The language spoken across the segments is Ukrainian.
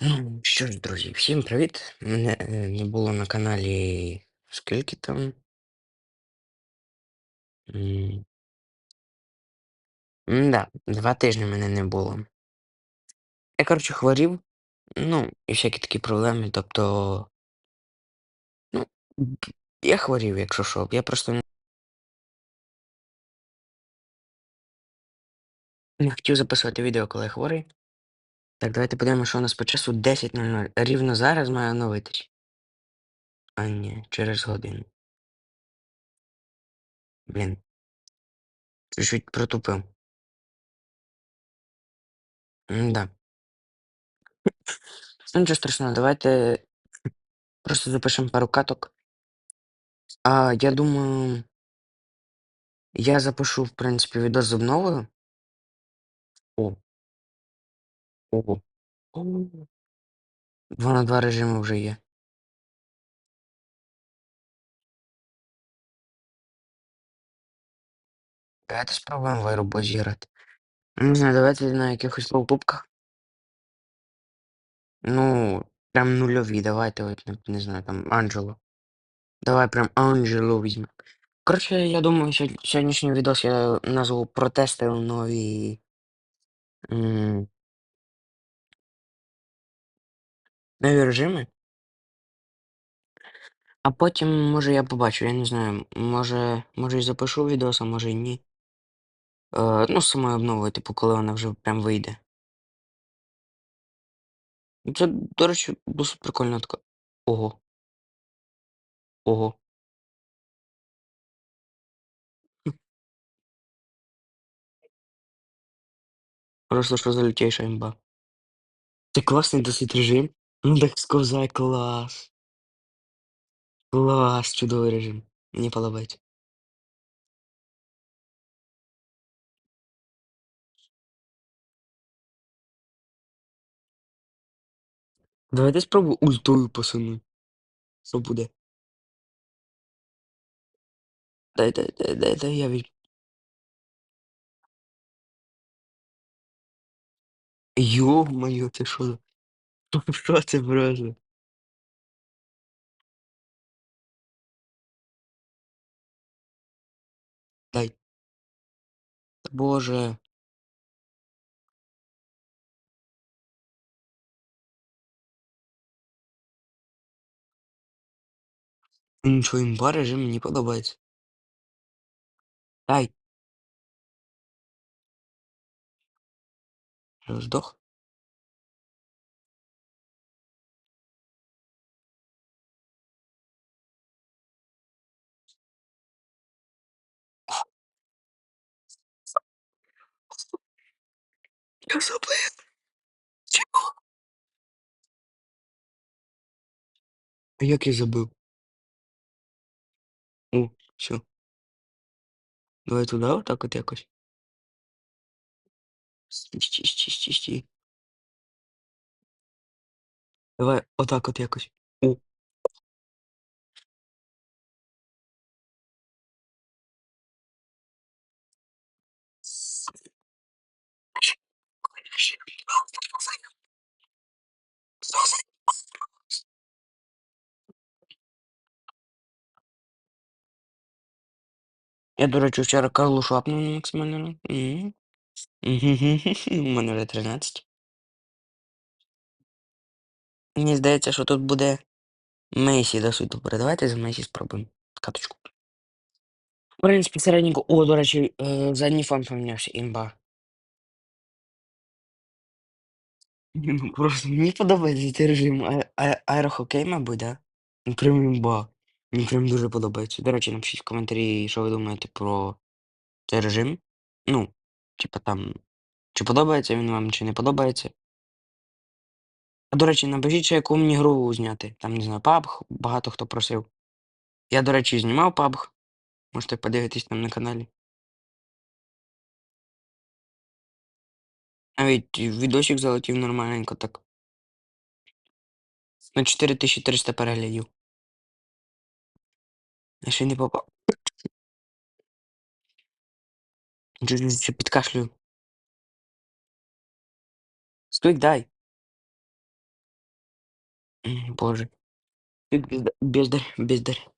Ну, що ж, друзі, всім привіт! Мене е, не було на каналі скільки там? М, М-да, два тижні мене не було. Я, коротше, хворів, ну, і всякі такі проблеми, тобто, ну, я хворів, якщо що. Я просто не не хотів записувати відео, коли я хворий. Так, давайте подивимося, що у нас по часу 10.00. Рівно зараз має оновитись. А ні, через годину. Блін, чуть-чуть протупив. М-да. Ну, нічого страшного, давайте просто запишемо пару каток. А, я думаю, я запишу, в принципі, відос з обновою. О, ого. О, Два на два режими вже є. Давайте спробуємо виробу зіграти. Не знаю, давайте на якихось лоу-кубках. Ну, прям нульові, давайте, от, не, не знаю, там Анджело. Давай прям Анджело візьмемо. Коротше, я думаю, сьогодні- сьогоднішній відос я назву протести нові. Нові режими. А потім, може, я побачу, я не знаю, може, може і запишу відос, а може і ні. Е, ну, з самою обновою, типу, коли вона вже прям вийде. Ну, Це, до речі, досить прикольна така. Ого, ого. Хм, Просто що за лютейша імба. Це класний досить режим. Ну так сказати, клас. Клас, чудовий режим. Мені подобається. Давайте спробую ультою пасану. Що буде? Дай, дай, дай, дай, дай я від... Йо-моє, це що? Що це просто? Дай. Боже. Нічого імба режим мені подобається. Дай. Здох. Я забив. Чого? А як я забив? О, все. Давай туди, отак от якось. Стій, стій, стій, стій, стій. Давай отак от якось. О. Я, до речі, вчора Карлу шапнув на максимальному. Мгм. У мене вже 13. Мені здається, що тут буде Месі досить добре. Давайте за Месі спробуємо. Каточку. В принципі, середненько. О, до речі, е, задній фон помінявся, імба. Ну, просто мені подобається цей режим. Аерохокей, мабуть, да? Ну, Прям. Мені прям дуже подобається. До речі, напишіть в коментарі, що ви думаєте про цей режим. Ну, типа там, чи подобається він вам, чи не подобається. А до речі, напишіть, ще яку мені гру зняти. Там, не знаю, PUBG, багато хто просив. Я, до речі, знімав PUBG. Можете подивитись там на каналі. Навіть відосик залетів нормальненько так. На 4300 переглядів. Я ще не попав. Підкашлюю. Сквик дай. Боже. Ты безда- бездарь, бездарь.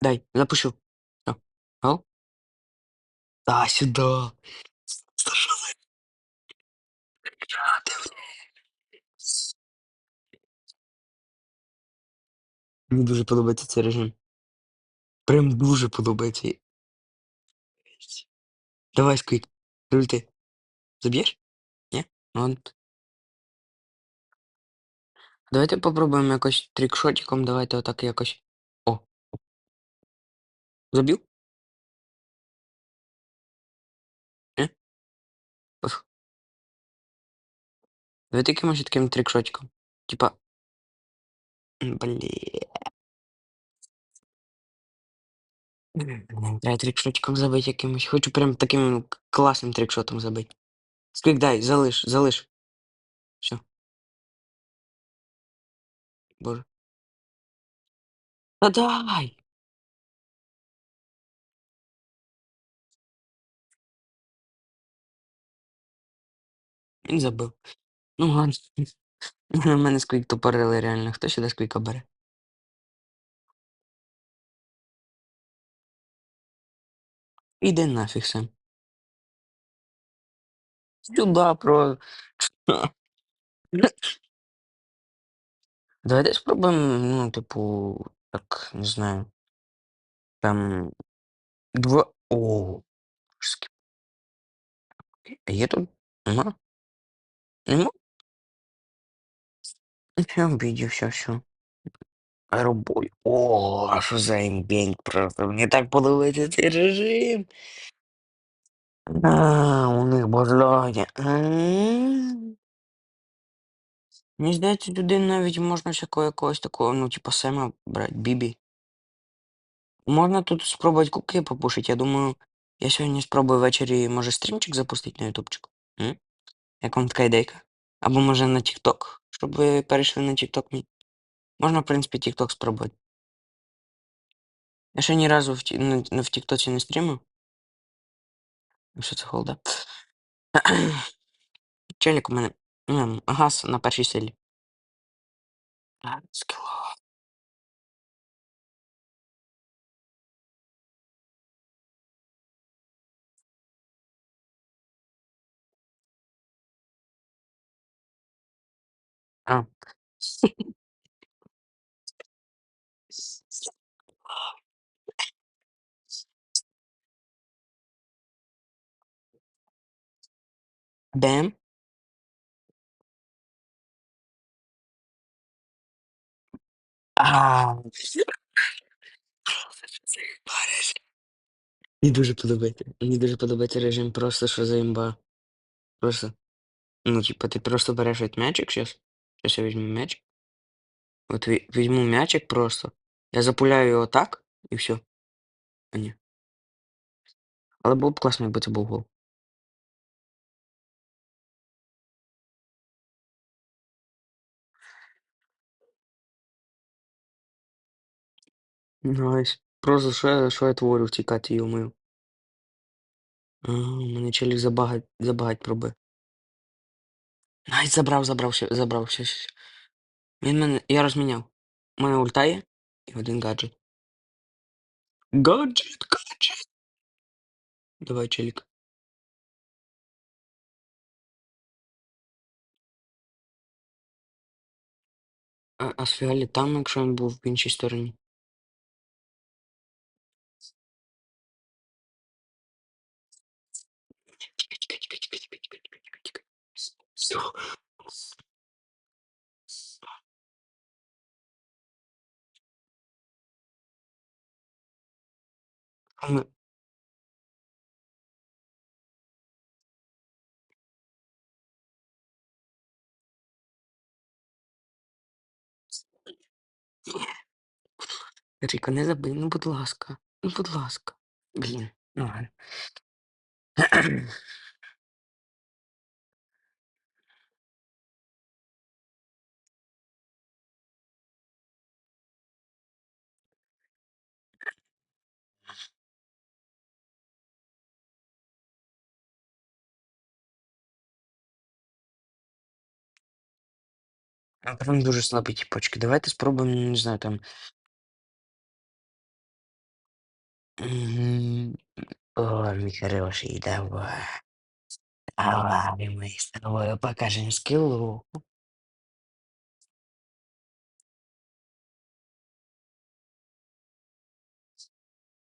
Дай, запущу. Всё. Ау? Да, сюда. Ты Мені дуже подобається цей режим. Прям дуже подобається. Давай, сквік. Ульти. Заб'єш? Ні? Ну, ладно. Давайте попробуємо якось трикшотиком. Давайте отак якось. О. Забив? Ні? Пофіг. Давайте якимось таким трикшотиком. Типа. Блін. Треба трикшотиком забити якимось. Хочу прям таким класним трикшотом забити. Сквік дай, залиш, залиш. Все. Боже. Та дай! Він забив. Ну ладно. У мене сквік тупорили реально. Хто сюди сквіка бере? Іди нафіг сам. Сюда про. Давайте спробуємо, ну, типу, так, не знаю. Там. Два. О, А є тут? Нема? Нема? Я обідівся, все. Аеробой. О, а що за імбень просто. Мені так подобається цей режим. А, у них бажання. М. Мені здається, туди навіть можна всякого якогось такого, ну, типу, Сема брати, Бібі. Можна тут спробувати куки попушити. Я думаю, я сьогодні спробую ввечері, може, стрімчик запустити на ютубчик. М? Як вам така ідейка? Або може на TikTok, щоб ви перейшли на TikTok мій. Можна, в принципі, TikTok спробувати. Я ще ні разу в, ті- на- в TikTok не стрімив. Що це холда? Челік у мене. м, Газ на першій силі. А, скіло. Бем. А. Мені дуже подобається. Мені дуже подобається режим, просто що за імба. Просто. Ну, типа, ти просто береш от мячик сейчас. Сейчас я візьму м'ячик. От ві- візьму м'ячик просто. Я запуляю його так, і все. А ні. Але було б класно, якби це був гол. Найс. Просто що я, я творю в цій каті, йомою. А, мене челік забагать, забагать пробив. Найс, забрав, забрав, ще- забрав, все, все. Він мене, я розміняв. У мене ульта є і один гаджет. Гаджет, гаджет. Давай, челік. А, а Сфіалі там, якщо він був в іншій стороні. Тікай, అవును. Ріка, не забий, ну, будь ласка, ну, будь ласка. Блін, ну ладно. А прям дуже слабі ті почки. Давайте спробуємо, не знаю, там. М, О, мій хороший, давай. Давай, ми з тобою покажемо скиллу.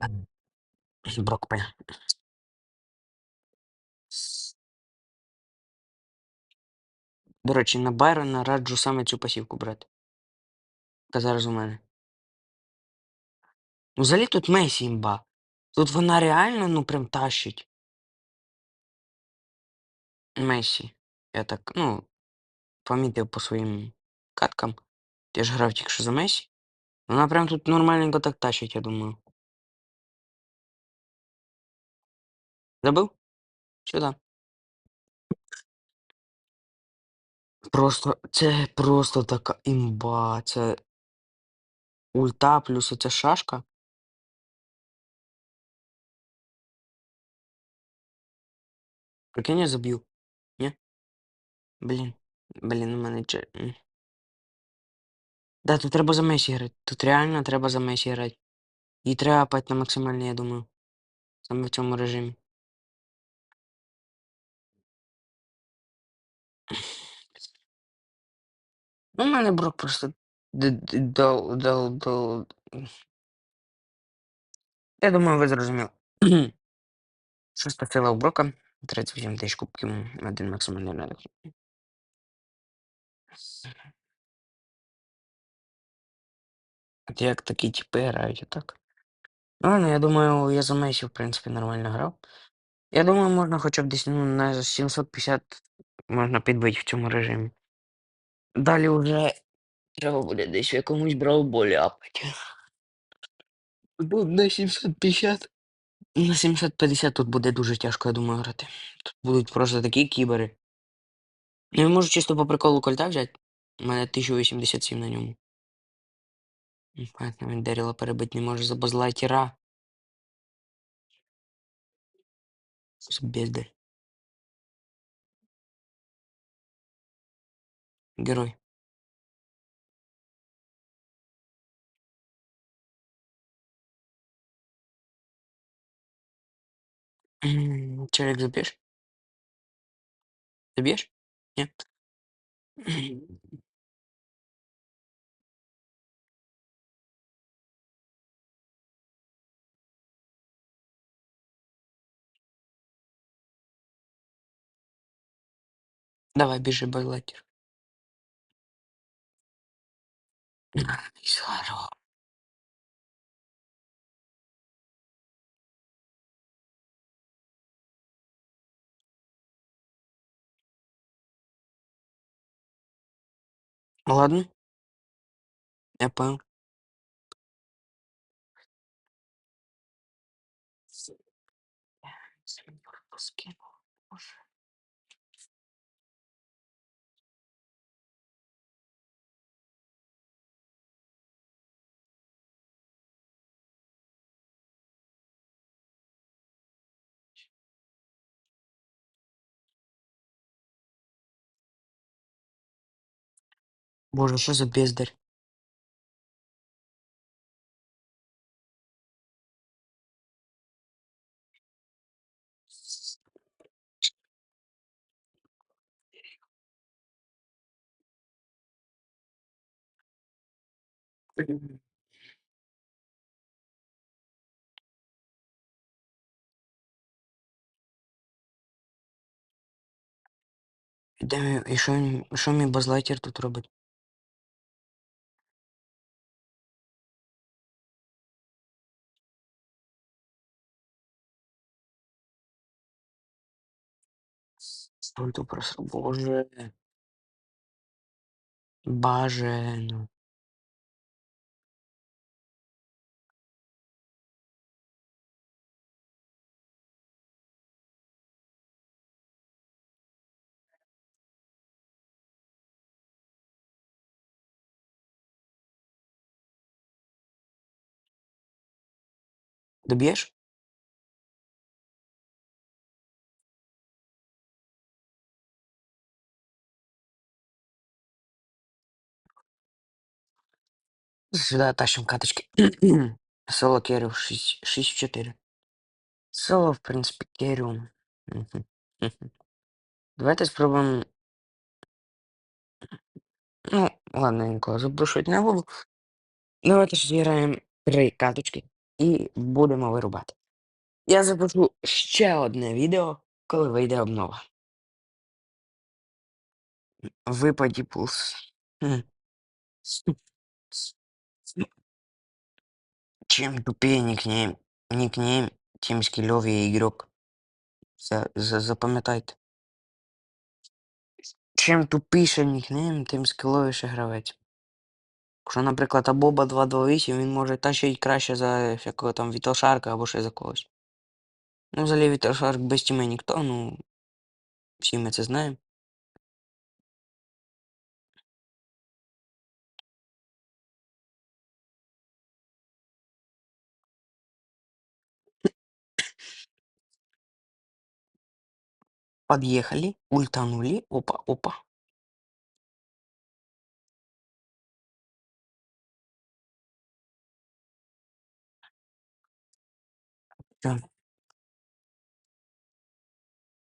Ладно, Брок, понял. До речі, на Байрона раджу саме цю пасівку брати. Яка зараз у мене. Ну, взагалі тут Месі імба. Тут вона реально, ну, прям тащить. Месі. Я так, ну, помітив по своїм каткам. Я ж грав тільки що за Месі. Вона прям тут нормальненько так тащить, я думаю. Забив? Сюди. Просто, це просто така імба. Це ульта плюс оця шашка. Прикинь, я заб'ю. Ні? Блін. Блін, у мене че. Да, тут треба за Месі грати. Тут реально треба за Месі грати. І треба апати на максимальний, я думаю. Саме в цьому режимі. Ну, у мене брок просто д- д- дал. Я думаю, ви зрозуміли. Шоста сила у брока. 38 тисяч кубків, один максимальний ринок. От як такі типи грають отак. Ну, ладно, я думаю, я за Месі, в принципі, нормально грав. Я думаю, можна хоча б десь ну, на 750 можна підбити в цьому режимі. Далі вже треба буде десь в якомусь брауболі апати. Тут на 750. На 750 тут буде дуже тяжко, я думаю, грати. Тут будуть просто такі кібери. Ну, я можу чисто по приколу кольта взяти. У мене 1087 на ньому. Ну, Понятно, він Деріла перебити не може за базлайтера. Бездарь. Герой. М, Челик забьешь? Забьешь? Нет. Давай, бежи, базлайтер. Найс, хорош. Ладно, я понял. Семёрку скинул. Боже. Боже, что за бездарь? Мгм. Де, і що, він- що мій базлайтер тут робить? Oj, to proszę Boże. Barze, no. Dobierz? Сюда тащим каточки. Соло керрю 6, 6 в 4. Соло, в принципі. Мгм. Давайте спробуємо. Ну, ладно, я нікого запрошувати не буду. Давайте зіграємо три каточки і будемо вирубати. Я запишу ще одне відео, коли вийде обнова. Випаді пулс. Чем тупее никнейм, никнейм, тем скилловее игрок. За, за, запам'ятайте. Чим тупіше нікнейм, тим скіловіше гравець. Якщо, наприклад, Абоба 228, він може тащить краще за всякого там Вітошарка або ще за когось. Ну, взагалі Вітошарк без тіми ніхто, ну всі ми це знаємо. Подъехали, ультанули, опа, опа. Всё.